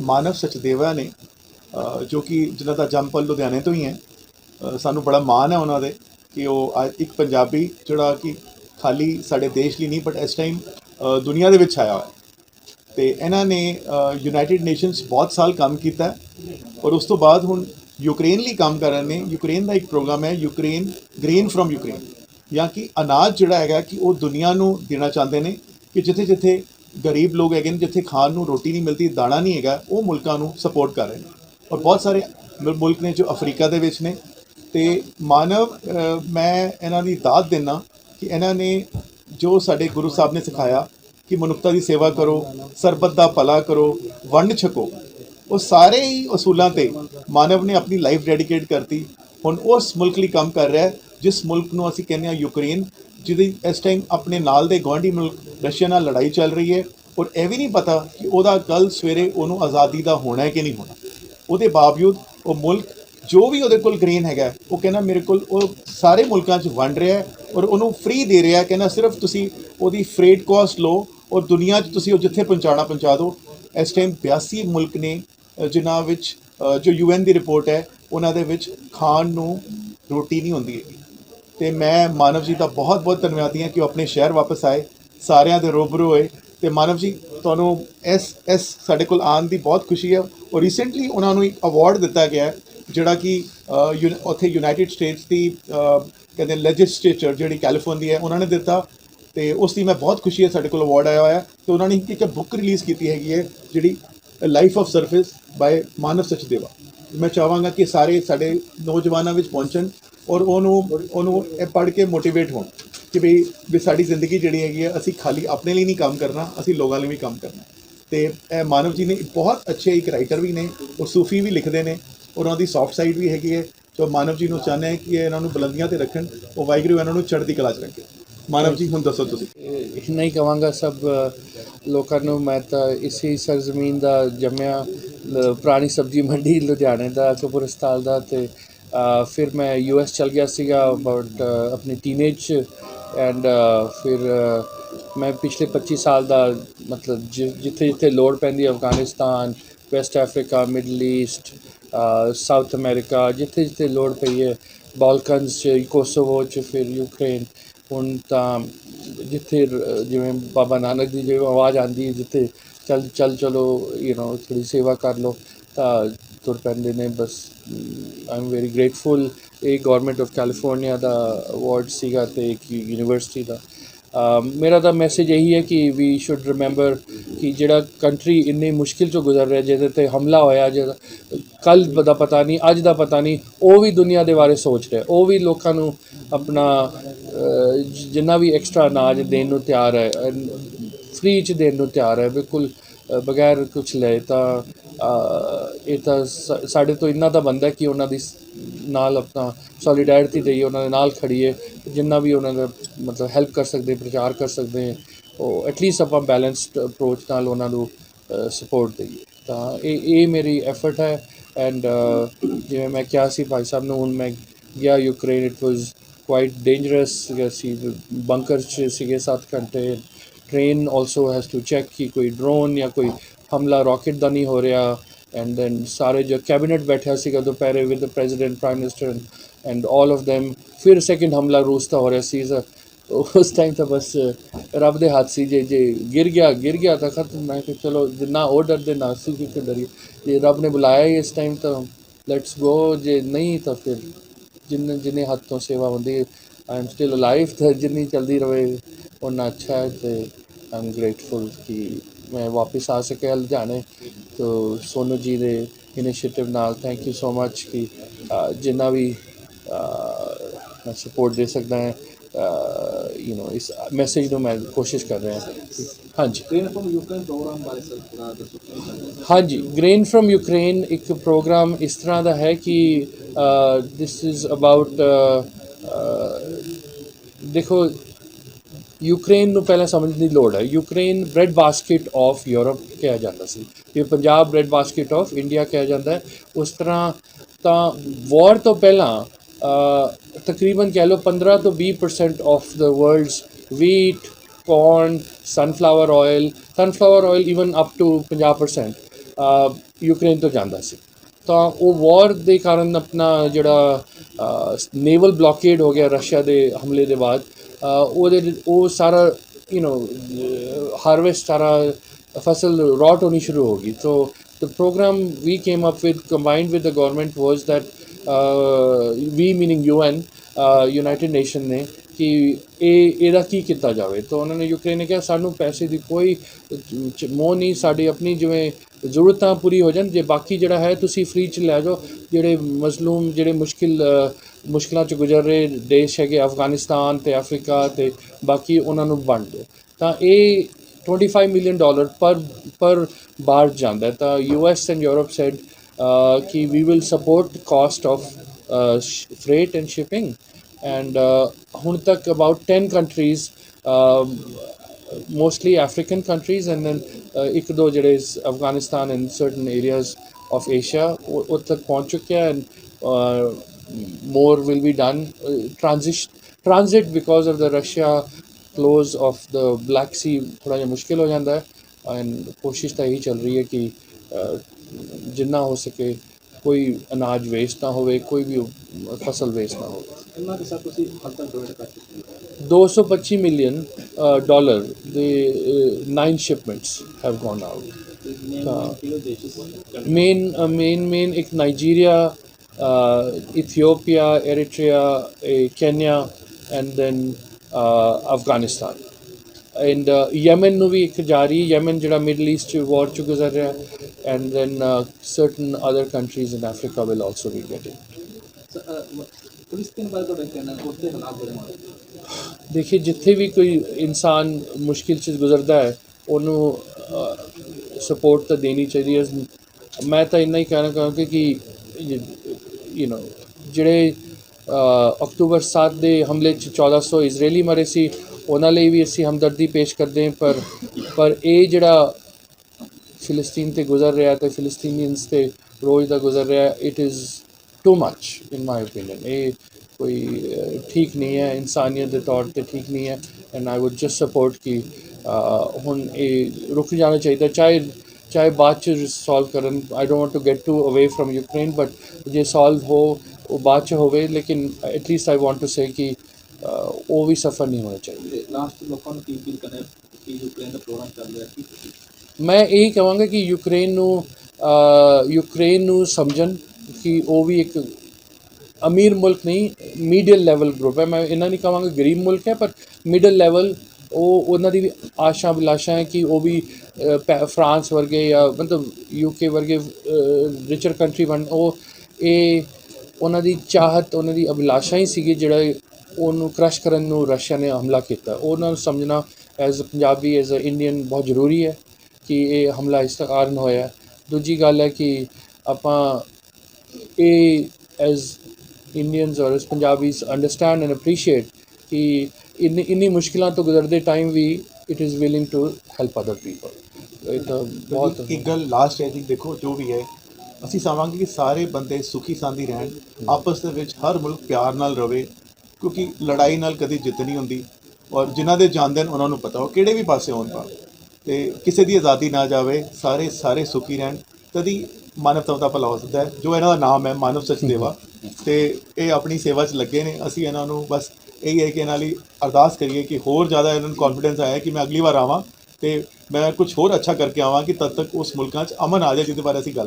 ਮਾਨਵ ਸਚਦੇਵਾ ਨੇ ਜੋ ਕਿ ਜਿਨ੍ਹਾਂ ਦਾ ਜੰਮਪਲ ਲੁਧਿਆਣੇ ਤੋਂ ਹੀ ਹੈ ਸਾਨੂੰ ਬੜਾ ਮਾਣ ਹੈ ਉਹਨਾਂ ਦੇ ਕਿ ਉਹ ਇੱਕ ਪੰਜਾਬੀ ਜਿਹੜਾ ਕਿ ਖਾਲੀ ਸਾਡੇ ਦੇਸ਼ ਲਈ ਨਹੀਂ ਬਟ ਇਸ ਟਾਈਮ ਦੁਨੀਆ ਦੇ ਵਿੱਚ ਆਇਆ ਹੋਇਆ ਹੈ। ਤੇ ਇਹਨਾਂ ਨੇ ਯੂਨਾਈਟਿਡ ਨੇਸ਼ਨਸ ਬਹੁਤ ਸਾਲ ਕੰਮ ਕੀਤਾ ਔਰ ਉਸ ਤੋਂ ਬਾਅਦ ਹੁਣ ਯੂਕਰੇਨ ਲਈ ਕੰਮ ਕਰ ਰਹੇ ਨੇ। ਯੂਕਰੇਨ ਦਾ ਇੱਕ ਪ੍ਰੋਗਰਾਮ ਹੈ ਯੂਕਰੇਨ ਗ੍ਰੇਨ ਫਰਮ ਯੂਕਰੇਨ ਜਾਂ ਕਿ ਅਨਾਜ ਜਿਹੜਾ ਹੈਗਾ ਕਿ ਉਹ ਦੁਨੀਆ ਨੂੰ ਦੇਣਾ ਚਾਹੁੰਦੇ ਨੇ ਕਿ ਜਿੱਥੇ ਜਿੱਥੇ ਗਰੀਬ ਲੋਕ ਹੈਗੇ ਨੇ, ਜਿੱਥੇ ਖਾਣ ਨੂੰ ਰੋਟੀ ਨਹੀਂ ਮਿਲਦੀ, ਦਾਣਾ ਨਹੀਂ ਹੈਗਾ, ਉਹ ਮੁਲਕਾਂ ਨੂੰ ਸਪੋਰਟ ਕਰ ਰਹੇ ਨੇ। ਔਰ ਬਹੁਤ ਸਾਰੇ ਮੁਲਕ ਨੇ ਜੋ ਅਫਰੀਕਾ ਦੇ ਵਿੱਚ ਨੇ। ਤੇ ਮਾਨਵ ਮੈਂ ਇਹਨਾਂ ਦੀ ਦਾਤ ਦਿੰਨਾ ਕਿ ਇਹਨਾਂ ਨੇ ਜੋ ਸਾਡੇ ਗੁਰੂ ਸਾਹਿਬ ਨੇ ਸਿਖਾਇਆ ਕਿ ਮਨੁੱਖਤਾ ਦੀ ਸੇਵਾ ਕਰੋ, ਸਰਬੱਤ ਦਾ ਭਲਾ ਕਰੋ, ਵੰਡ ਛਕੋ। ਉਹ ਸਾਰੇ ਹੀ ਅਸੂਲਾਂ ਤੇ ਮਾਨਵ ਨੇ ਆਪਣੀ ਲਾਈਫ ਡੈਡੀਕੇਟ ਕਰਤੀ। ਹੁਣ ਉਸ ਮੁਲਕ ਲਈ ਕੰਮ ਕਰ ਰਿਹਾ ਹੈ। ਜਿਸ ਮੁਲਕ ਨੂੰ ਅਸੀਂ ਕਹਿੰਦੇ ਹਾਂ ਯੂਕਰੇਨ ਜਿਹਦੀ ਇਸ ਟਾਈਮ ਆਪਣੇ ਨਾਲ ਦੇ ਗੁਆਂਢੀ ਮੁਲਕ ਰਸ਼ੀਆ ਨਾਲ ਲੜਾਈ ਚੱਲ ਰਹੀ ਹੈ ਔਰ ਇਹ ਵੀ ਨਹੀਂ ਪਤਾ ਕਿ ਉਹਦਾ ਕੱਲ ਸਵੇਰੇ ਉਹਨੂੰ ਆਜ਼ਾਦੀ ਦਾ ਹੋਣਾ ਹੈ ਕਿ ਨਹੀਂ ਹੋਣਾ। ਉਹਦੇ ਬਾਵਜੂਦ ਉਹ ਮੁਲਕ ਜੋ ਵੀ ਉਹਦੇ ਕੋਲ ਗ੍ਰੇਨ ਹੈਗਾ ਉਹ ਕਹਿੰਦਾ ਮੇਰੇ ਕੋਲ ਉਹ ਸਾਰੇ ਮੁਲਕਾਂ 'ਚ ਵੰਡ ਰਿਹਾ ਹੈ ਔਰ ਉਹਨੂੰ ਫ੍ਰੀ ਦੇ ਰਿਹਾ ਕਹਿੰਦਾ ਸਿਰਫ ਤੁਸੀਂ ਉਹਦੀ ਫਰੇਟ ਕਾਸਟ ਲਓ ਔਰ ਦੁਨੀਆ 'ਚ ਤੁਸੀਂ ਉਹ ਜਿੱਥੇ ਪਹੁੰਚਾਣਾ ਪਹੁੰਚਾ ਦਿਓ। ਇਸ ਟਾਈਮ 82 ਮੁਲਕ ਨੇ ਜਿਨ੍ਹਾਂ ਵਿੱਚ ਅ, ਜੋ ਯੂਐਨ ਦੀ ਰਿਪੋਰਟ ਹੈ ਉਹਨਾਂ ਦੇ ਵਿੱਚ ਖਾਣ ਨੂੰ ਰੋਟੀ ਨਹੀਂ ਹੁੰਦੀ ਹੈਗੀ। ਤੇ ਮੈਂ ਮਾਨਵ ਜੀ ਦਾ ਬਹੁਤ ਬਹੁਤ ਧੰਨਵਾਦੀ ਹਾਂ ਕਿ ਉਹ ਆਪਣੇ ਸ਼ਹਿਰ ਵਾਪਸ ਆਏ, ਸਾਰਿਆਂ ਦੇ ਰੋਬਰੂ ਹੋਏ ਤੇ ਮਾਨਵ ਜੀ, ਤੁਹਾਨੂੰ ਇਸ ਇਸ ਸਾਡੇ ਕੋਲ ਆਉਣ ਦੀ ਬਹੁਤ ਖੁਸ਼ੀ ਹੈ ਔਰ ਰੀਸੈਂਟਲੀ ਉਹਨਾਂ ਨੂੰ ਇੱਕ ਅਵਾਰਡ ਦਿੱਤਾ ਗਿਆ ਹੈ, ਜਿਹੜਾ ਕਿ ਯੂ- ਉੱਥੇ ਯੂਨਾਈਟਿਡ ਸਟੇਟਸ ਦੀ ਕਹਿੰਦੇ ਲੈਜਿਸਲੇਚਰ ਜਿਹੜੀ ਕੈਲੀਫੋਰਨੀਆ ਹੈ, ਉਹਨਾਂ ਨੇ ਦਿੱਤਾ ਤੇ ਉਸ ਦੀ ਮੈਂ ਬਹੁਤ ਖੁਸ਼ੀ ਹੈ ਸਾਡੇ ਕੋਲ ਅਵਾਰਡ ਆਇਆ ਹੋਇਆ ਹੈ ਤੇ ਉਹਨਾਂ ਨੇ ਇੱਕ ਬੁੱਕ ਰਿਲੀਜ਼ ਕੀਤੀ ਹੈਗੀ ਹੈ, ਜਿਹੜੀ life of surface by Manav Sachdeva. ਮੈਂ ਚਾਹਾਂਗਾ ਕਿ ਸਾਰੇ ਸਾਡੇ ਨੌਜਵਾਨਾਂ ਵਿੱਚ ਪਹੁੰਚਣ ਔਰ ਉਹਨੂੰ ਉਹਨੂੰ ਇਹ ਪੜ੍ਹ ਕੇ ਮੋਟੀਵੇਟ ਹੋਣ ਕਿ ਵੀ ਵੀ ਸਾਡੀ ਜ਼ਿੰਦਗੀ ਜਿਹੜੀ ਹੈਗੀ ਹੈ ਅਸੀਂ ਖਾਲੀ ਆਪਣੇ ਲਈ ਨਹੀਂ ਕੰਮ ਕਰਨਾ, ਅਸੀਂ ਲੋਕਾਂ ਲਈ ਵੀ ਕੰਮ ਕਰਨਾ। ਤੇ ਇਹ ਮਾਨਵ ਜੀ ਨੇ ਬਹੁਤ ਅੱਛੇ ਇੱਕ ਰਾਈਟਰ ਵੀ ਨੇ, ਉਹ ਸੂਫੀ ਵੀ ਲਿਖਦੇ ਨੇ, ਔਰ ਉਹਨਾਂ ਦੀ ਸੌਫਟ ਸਾਈਡ ਵੀ ਹੈਗੀ ਹੈ। ਜੋ ਮਾਨਵ ਜੀ ਨੂੰ ਚਾਹੁੰਦੇ ਹੈ ਕਿ ਇਹਨਾਂ ਨੂੰ ਬੁਲੰਦੀਆਂ ਤੇ ਰੱਖਣ, ਉਹ ਵਾਹਿਗੁਰੂ ਇਹਨਾਂ ਨੂੰ ਚੜ੍ਹਦੀ ਕਲਾ 'ਚ ਰੱਖੇ। ਮਾਨਵ ਜੀ, ਹੁਣ ਦੱਸੋ ਤੁਸੀਂ। ਇਹ ਨਹੀਂ ਕਵਾਂਗਾ ਸਭ ਲੋਕਾਂ ਨੂੰ, ਮੈਂ ਤਾਂ ਇਸੇ ਸਰਜ਼ਮੀਨ ਦਾ ਜੰਮਿਆ ਪੁਰਾਣੀ ਸਬਜ਼ੀ ਮੰਡੀ ਲੁਧਿਆਣੇ ਦਾ ਕਪੂਰ ਦਾ ਤੇ ਫਿਰ ਮੈਂ ਯੂਐਸ ਚਲ ਗਿਆ ਸੀਗਾ ਬਟ ਆਪਣੀ ਟੀਨੇਜ ਐਂਡ ਫਿਰ ਮੈਂ ਪਿਛਲੇ 25 ਸਾਲ ਦਾ, ਮਤਲਬ ਜਿ- ਜਿੱਥੇ ਜਿੱਥੇ ਲੋੜ ਪੈਂਦੀ Afghanistan West Africa Middle East South America ਜਿੱਥੇ ਜਿੱਥੇ ਲੋੜ ਪਈ ਹੈ ਬਾਲਕਨਸ ਚ ਕੋਸੋਵੋ ਚ, ਫਿਰ ਯੂਕਰੇਨ ਹੁਣ ਤਾਂ ਜਿੱਥੇ ਜਿਵੇਂ ਬਾਬਾ ਨਾਨਕ ਦੀ ਜਿਵੇਂ ਆਵਾਜ਼ ਆਂਦੀ ਹੈ ਜਿੱਥੇ ਚੱਲ ਚੱਲ ਚਲੋ ਯੂ نو ਥੋੜੀ ਸੇਵਾ ਕਰ ਲਓ, ਤਾਂ ਤੁਰ ਪੈਂਦੇ ਨੇ ਬਸ ਆਈ ਐਮ ਵੈਰੀ ਗ੍ਰੇਟਫੁਲ ਇਹ ਗਵਰਨਮੈਂਟ ਆਫ ਕੈਲੀਫੋਰਨੀਆ ਦਾ ਅਵਾਰਡ ਸੀਗਾ ਤੇ ਇੱਕ ਯੂਨੀਵਰਸਿਟੀ ਦਾ ਮੇਰਾ ਤਾਂ ਮੈਸੇਜ ਇਹੀ ਹੈ ਕਿ ਵੀ ਸ਼ੁੱਡ ਰਿਮੈਂਬਰ ਕਿ ਜਿਹੜਾ ਕੰਟਰੀ ਇੰਨੀ ਮੁਸ਼ਕਿਲ ਚੋਂ ਗੁਜ਼ਰ ਰਿਹਾ ਜਿਹਦੇ ਤੇ ਹਮਲਾ ਹੋਇਆ ਜਿਹੜਾ ਕੱਲ ਦਾ ਪਤਾ ਨਹੀਂ ਅੱਜ ਦਾ ਪਤਾ ਨਹੀਂ ਉਹ ਵੀ ਦੁਨੀਆ ਦੇ ਬਾਰੇ ਸੋਚ ਰਿਹਾ ਉਹ ਵੀ ਲੋਕਾਂ ਨੂੰ ਆਪਣਾ ਜਿੰਨਾ ਵੀ ਐਕਸਟਰਾ ਅਨਾਜ ਦੇਣ ਨੂੰ ਤਿਆਰ ਹੈ ਫ੍ਰੀ ਚ ਦੇਣ ਨੂੰ ਤਿਆਰ ਹੈ ਬਿਲਕੁਲ ਬਗੈਰ ਕੁਝ ਲਏ ਤਾਂ ਇਹ ਤਾਂ ਸਾਡੇ ਤੋਂ ਇੰਨਾ ਤਾਂ ਬੰਦਾ ਕਿ ਉਹਨਾਂ ਦੀ ਨਾਲ ਆਪਣਾ ਸੋਲੀਡੈਰਿਟੀ ਦੇਈਏ ਉਹਨਾਂ ਦੇ ਨਾਲ ਖੜੀਏ, ਜਿੰਨਾ ਵੀ ਉਹਨਾਂ ਦਾ ਮਤਲਬ ਹੈਲਪ ਕਰ ਸਕਦੇ, ਪ੍ਰਚਾਰ ਕਰ ਸਕਦੇ ਉਹ ਐਟਲੀਸਟ ਆਪਾਂ ਬੈਲੈਂਸਡ ਅਪਰੋਚ ਨਾਲ ਉਹਨਾਂ ਨੂੰ ਸਪੋਰਟ ਦੇਈਏ। ਤਾਂ ਇਹ ਇਹ ਮੇਰੀ ਐਫਰਟ ਹੈ ਐਂਡ ਜਿਵੇਂ ਮੈਂ ਕਿਹਾ ਸੀ ਭਾਈ ਸਾਹਿਬ ਨੂੰ, ਹੁਣ ਮੈਂ ਗਿਆ Ukraine it was quite dangerous C bunker ਚ ਸੀਗੇ 7 ਘੰਟੇ। Train also has to check ਕਿ ਕੋਈ ਡਰੋਨ ਜਾਂ ਕੋਈ ਹਮਲਾ ਰਾਕਟ ਦਾ ਨਹੀਂ ਹੋ ਰਿਹਾ ਐਂਡ ਦੈਨ ਸਾਰੇ ਜੋ ਕੈਬਨਿਟ ਬੈਠਿਆ ਸੀਗਾ ਦੁਪਹਿਰੇ with president prime minister and all of them, ਫਿਰ ਸੈਕਿੰਡ ਹਮਲਾ ਰੂਸ ਦਾ ਹੋ ਰਿਹਾ ਸੀ ਉਸ ਟਾਈਮ ਤਾਂ ਬਸ ਰੱਬ ਦੇ ਹੱਥ ਸੀ, ਜੇ ਜੇ ਗਿਰ ਗਿਆ ਗਿਰ ਗਿਆ ਤਾਂ ਖਤਮ, ਮੈਂ ਕਿ ਚਲੋ ਜਿੰਨਾ ਉਹ ਡਰਦੇ, ਨਾ ਸੀ ਕਿ ਡਰੀ ਜੇ ਰੱਬ ਨੇ ਬੁਲਾਇਆ ਹੀ ਇਸ ਟਾਈਮ ਤਾਂ ਲੈਟਸ ਗੋ ਜੇ ਨਹੀਂ ਤਾਂ ਫਿਰ ਜਿੰਨੇ ਜਿੰਨੇ ਹੱਥ ਤੋਂ ਸੇਵਾ ਹੁੰਦੀ ਆਈ ਐਮ ਸਟਿਲ ਅਲਾਈਵ ਤਾਂ ਜਿੰਨੀ ਚਲਦੀ ਰਵੇ ਉਨਾ ਅੱਛਾ ਹੈ ਤੇ ਆਈ ਐਮ ਗ੍ਰੇਟਫੁਲ ਕਿ ਮੈਂ ਵਾਪਸ ਆ ਸਕਿਆ ਲੁਧਿਆਣੇ। ਤੋ ਸੋਨੂ ਜੀ ਦੇ ਇਨੀਸ਼ੀਏਟਿਵ ਨਾਲ ਥੈਂਕ ਯੂ ਸੋ ਮੱਚ ਕਿ ਜਿੰਨਾ ਵੀ ਮੈਂ ਸਪੋਰਟ ਦੇ ਸਕਦਾ ਹਾਂ ਯੂ نو ਇਸ ਮੈਸੇਜ ਨੂੰ ਮੈਂ ਕੋਸ਼ਿਸ਼ ਕਰ ਰਿਹਾ ਹਾਂਜੀ। ਗ੍ਰੇਨ ਫਰਮ ਯੂਕਰੇਨ ਪ੍ਰੋਗਰਾਮ ਬਾਰੇ ਸਰ ਥੋੜਾ ਦੱਸੋ। ਹਾਂਜੀ ਗ੍ਰੇਨ ਫਰਮ ਯੂਕਰੇਨ ਇੱਕ ਪ੍ਰੋਗਰਾਮ ਇਸ ਤਰ੍ਹਾਂ ਦਾ ਹੈ ਕਿ ਦਿਸ ਇਜ਼ ਅਬਾਊਟ ਦੇਖੋ ਯੂਕਰੇਨ ਨੂੰ ਪਹਿਲਾਂ ਸਮਝਣ ਦੀ ਲੋੜ ਹੈ। Ukraine bread basket of Europe ਕਿਹਾ ਜਾਂਦਾ ਸੀ। ਇਹ Punjab bread basket of India ਕਿਹਾ ਜਾਂਦਾ ਹੈ। ਉਸ ਤਰ੍ਹਾਂ ਤਾਂ ਵਾਰ ਤੋਂ ਪਹਿਲਾਂ ਤਕਰੀਬਨ ਕਹਿ ਲਓ 15 ਤੋਂ 20% of the world's wheat corn, sunflower oil sunflower oil even up to 50% Ukraine ਤੋਂ ਜਾਂਦਾ ਸੀ। ਤਾਂ ਉਹ ਵਾਰ ਦੇ ਕਾਰਨ ਆਪਣਾ ਜਿਹੜਾ ਨੇਵਲ ਬਲੌਕੇਡ ਹੋ ਗਿਆ ਰਸ਼ੀਆ ਦੇ ਹਮਲੇ ਦੇ ਬਾਅਦ ਉਹਦੇ ਉਹ ਸਾਰਾ ਯੂ نو ਹਾਰਵੈਸਟ ਸਾਰਾ ਫਸਲ ਰੋਟ ਹੋਣੀ ਸ਼ੁਰੂ ਹੋ ਗਈ। So the programme we came up with combined with the government was that we we meaning UN uh, United ਨੇ ਕਿ ਇਹ ਇਹਦਾ ਕੀ ਕੀਤਾ ਜਾਵੇ। ਤਾਂ ਉਹਨਾਂ ਨੇ ਯੂਕਰੇਨ ਨੇ ਕਿਹਾ ਸਾਨੂੰ ਪੈਸੇ ਦੀ ਕੋਈ ਮੋਹ ਨਹੀਂ ਸਾਡੀ ਆਪਣੀ ਜਿਵੇਂ ਜ਼ਰੂਰਤਾਂ ਪੂਰੀ ਹੋ ਜਾਣ ਜੇ ਬਾਕੀ ਜਿਹੜਾ ਹੈ ਤੁਸੀਂ ਫ੍ਰੀ ਚ ਲੈ ਜਾਓ ਜਿਹੜੇ ਮਜ਼ਲੂਮ ਜਿਹੜੇ ਮੁਸ਼ਕਿਲ ਮੁਸ਼ਕਿਲਾਂ ਚ ਗੁਜ਼ਰ ਰਹੇ ਦੇਸ਼ ਹੈਗੇ, ਅਫਗਾਨਿਸਤਾਨ ਤੇ ਅਫਰੀਕਾ ਤੇ ਬਾਕੀ ਉਹਨਾਂ ਨੂੰ ਵੰਡ ਦਿਓ ਤਾਂ ਇਹ 25 ਮਿਲੀਅਨ ਡਾਲਰ ਪਰ ਪਰ ਬਾਰ ਜਾਂਦਾ ਹੈ। ਤਾਂ ਯੂਐਸ ਐਂਡ ਯੂਰਪ ਸੈਡ ਕਿ we will support cost of freight and shipping and ਹੁਣ ਤੱਕ about 10 countries mostly African countries and then uh, ਇੱਕ ਦੋ ਜਿਹੜੇ Afghanistan and certain areas of Asia ਉਹ ਉਹ ਤੱਕ ਪਹੁੰਚ ਚੁੱਕਿਆ and more will be done. Uh, transit, transit because of the Russia close of the Black Sea ਥੋੜਾ ਜਿਹਾ ਮੁਸ਼ਕਿਲ ਹੋ ਜਾਂਦਾ ਹੈ ਐਂਡ ਕੋਸ਼ਿਸ਼ ਤਾਂ ਇਹੀ ਚੱਲ ਰਹੀ ਹੈ ਕਿ ਜਿੰਨਾ ਹੋ ਸਕੇ ਕੋਈ ਅਨਾਜ ਵੇਸਟ ਨਾ ਹੋਵੇ ਕੋਈ ਵੀ ਫਸਲ ਵੇਸਟ ਨਾ ਹੋਵੇ ਇਹਨਾਂ ਦੇ ਸਾਥ ਤੁਸੀਂ ਹਾਲ ਤੱਕ ਡੋਨੇਟ ਕਰ ਚੁੱਕੇ 225 ਮਿਲੀਅਨ ਡਾਲਰ ਦੇ 9 shipments have gone out main main main ਇੱਕ Nigeria Ethiopia Eritrea uh, Kenya and then uh, Afghanistan and uh, Yemen ਨੂੰ ਵੀ ਇੱਕ ਜਾਰੀ Yemen ਜਿਹੜਾ ਮਿਡਲ ਈਸਟ ਵਾਰ ਚ ਗੁਜ਼ਰ ਰਿਹਾ and then uh, certain other countries in Africa will also be getting ਫਲਸਤੀਨ ਬਾਰੇ ਤੁਹਾਡਾ ਕਹਿਣਾ ਹੈ ਉੱਥੇ ਹਾਲਾਤ ਬੜੇ ਮਾੜੇ। ਦੇਖਿਏ ਜਿੱਥੇ ਵੀ ਕੋਈ ਇਨਸਾਨ ਮੁਸ਼ਕਿਲ 'ਚ ਗੁਜ਼ਰਦਾ ਹੈ ਉਹਨੂੰ ਸਪੋਰਟ ਤਾਂ ਦੇਣੀ ਚਾਹੀਦੀ ਹੈ ਮੈਂ ਤਾਂ ਇੰਨਾ ਹੀ ਕਹਿਣਾ ਚਾਹਾਂਗਾ ਕਿ ਯੂ نو ਜਿਹੜੇ ਅਕਤੂਬਰ 7 ਦੇ ਹਮਲੇ 'ਚ 1400 ਇਜ਼ਰਾਈਲੀ ਮਰੇ ਸੀ, ਉਹਨਾਂ ਲਈ ਵੀ ਅਸੀਂ ਹਮਦਰਦੀ ਪੇਸ਼ ਕਰਦੇ ਹਾਂ, ਪਰ ਪਰ ਇਹ ਜਿਹੜਾ ਫਿਲਸਤੀਨ ਤੇ ਗੁਜ਼ਰ ਰਿਹਾ ਤੇ ਫਿਲਸਤੀਨੀਅਨਸ ਤੇ ਰੋਜ਼ ਦਾ ਗੁਜ਼ਰ ਰਿਹਾ it is too much in my opinion ਇਹ ਕੋਈ ਠੀਕ ਨਹੀਂ ਹੈ, ਇਨਸਾਨੀਅਤ ਦੇ ਤੌਰ ਤੇ ਠੀਕ ਨਹੀਂ ਹੈ and I would just support ਕਿ ਹੁਣ ਇਹ ਰੁਕ ਜਾਣਾ ਚਾਹੀਦਾ, ਚਾਹੇ ਚਾਹੇ ਬਾਅਦ ਚ ਸੋਲਵ ਕਰਨ I don't want to get to away from Ukraine but ਜੇ ਸੋਲਵ ਹੋ ਉਹ ਬਾਅਦ ਚ ਹੋਵੇ ਲੇਕਿਨ at least I want to say ਕਿ ਉਹ ਵੀ ਸਫਰ ਨਹੀਂ ਹੋਣਾ ਚਾਹੀਦਾ। ਲਾਸਟ ਲੋਕਾਂ ਨੂੰ ਕੀ ਅਪੀਲ ਕਰਨਾ ਹੈ ਕਿ ਯੂਕਰੇਨ ਦਾ ਪ੍ਰੋਗਰਾਮ ਚੱਲ ਰਿਹਾ ਕੀ ਮੈਂ ਇਹ ਕਹਾਂਗਾ ਕਿ ਯੂਕਰੇਨ ਨੂੰ ਯੂਕਰੇਨ ਨੂੰ ਸਮਝਣ ਕਿ ਉਹ ਵੀ ਇੱਕ ਅਮੀਰ ਮੁਲਕ ਨਹੀਂ ਮੀਡੀਅਮ ਲੈਵਲ ਗਰੁੱਪ ਹੈ। ਮੈਂ ਇਹਨਾਂ ਨਹੀਂ ਕਹਾਂਗਾ ਗਰੀਬ ਮੁਲਕ ਹੈ ਪਰ ਮਿਡਲ ਲੈਵਲ ਉਹ ਉਹਨਾਂ ਦੀ ਵੀ ਆਸ਼ਾ ਅਭਿਲਾਸ਼ਾ ਹੈ ਕਿ ਉਹ ਵੀ ਪੈ- ਫਰਾਂਸ ਵਰਗੇ ਜਾਂ ਮਤਲਬ ਯੂਕੇ ਵਰਗੇ ਰਿਚਰ ਕੰਟਰੀ ਬਣ ਉਹ ਇਹ ਉਹਨਾਂ ਦੀ ਚਾਹਤ, ਉਹਨਾਂ ਦੀ ਅਭਿਲਾਸ਼ਾ ਹੀ ਸੀਗੀ ਜਿਹੜਾ ਉਹਨੂੰ ਕ੍ਰਸ਼ ਕਰਨ ਨੂੰ ਰਸ਼ੀਆ ਨੇ ਹਮਲਾ ਕੀਤਾ। ਉਹਨਾਂ ਨੂੰ ਸਮਝਣਾ as a Punjabi as a Indian ਬਹੁਤ ਜ਼ਰੂਰੀ ਹੈ ਕਿ ਇਹ ਹਮਲਾ ਇਸ ਦਾ ਕਾਰਨ ਹੋਇਆ। ਦੂਜੀ ਗੱਲ ਹੈ ਕਿ ਆਪਾਂ ਇਹ ਐਜ਼ ਇੰਡੀਅਨਸ ਔਰ as Punjabis understand and appreciate ਕਿ ਇੰਨੀ ਇੰਨੀ ਮੁਸ਼ਕਿਲਾਂ ਤੋਂ ਗੁਜ਼ਰਦੇ time we it is willing to help other people ਇਹ ਤਾਂ ਬਹੁਤ ਇੱਕ- ਗੱਲ ਲਾਸਟ ਹੈ ਜੀ ਦੇਖੋ ਜੋ ਵੀ ਹੈ ਅਸੀਂ ਚਾਹਾਂਗੇ ਕਿ ਸਾਰੇ ਬੰਦੇ ਸੁਖੀ ਸਾਂਦੀ ਰਹਿਣ ਆਪਸ ਦੇ ਵਿੱਚ ਹਰ ਮੁਲਕ ਪਿਆਰ ਨਾਲ ਰਵੇ ਕਿਉਂਕਿ ਲੜਾਈ ਨਾਲ ਕਦੀ ਜਿੱਤ ਨਹੀਂ ਹੁੰਦੀ ਔਰ ਜਿਨ੍ਹਾਂ ਦੇ ਜਾਣਦੇ ਨੇ ਉਹਨਾਂ ਨੂੰ ਪਤਾ ਉਹ ਕਿਹੜੇ ਵੀ ਪਾਸੇ ਹੋਣ ਪਾ ਤੇ ਕਿਸੇ ਦੀ ਆਜ਼ਾਦੀ ਨਾ ਜਾਵੇ ਸਾਰੇ ਸਾਰੇ ਸੁਖੀ ਰਹਿਣ। ਤਦੀ ਮਾਨਵਤਾ ਦਾ ਭਲਾ ਹੋ ਸਕਦਾ ਹੈ। ਜੋ ਇਹਨਾਂ ਦਾ ਨਾਮ ਹੈ ਮਾਨਵ ਸਚਦੇਵਾ ਤੇ ਇਹ ਆਪਣੀ ਸੇਵਾ 'ਚ ਲੱਗੇ ਨੇ ਅਸੀਂ ਇਹਨਾਂ ਨੂੰ ਬਸ ਇਹ ਹੈ ਕਿ ਇਹਨਾਂ ਲਈ ਅਰਦਾਸ ਕਰੀਏ ਕਿ ਹੋਰ ਜ਼ਿਆਦਾ ਇਹਨਾਂ ਨੂੰ ਕੌਨਫੀਡੈਂਸ ਆਇਆ ਕਿ ਮੈਂ ਅਗਲੀ ਵਾਰ ਆਵਾਂ ਤੇ ਮੈਂ ਕੁਝ ਹੋਰ ਅੱਛਾ ਕਰਕੇ ਆਵਾਂ ਕਿ ਤਦ ਤੱਕ ਉਸ ਮੁਲਕਾਂ 'ਚ ਅਮਨ ਆ ਜਾਏ ਜਿਹਦੇ ਬਾਰੇ ਅਸੀਂ ਗੱਲ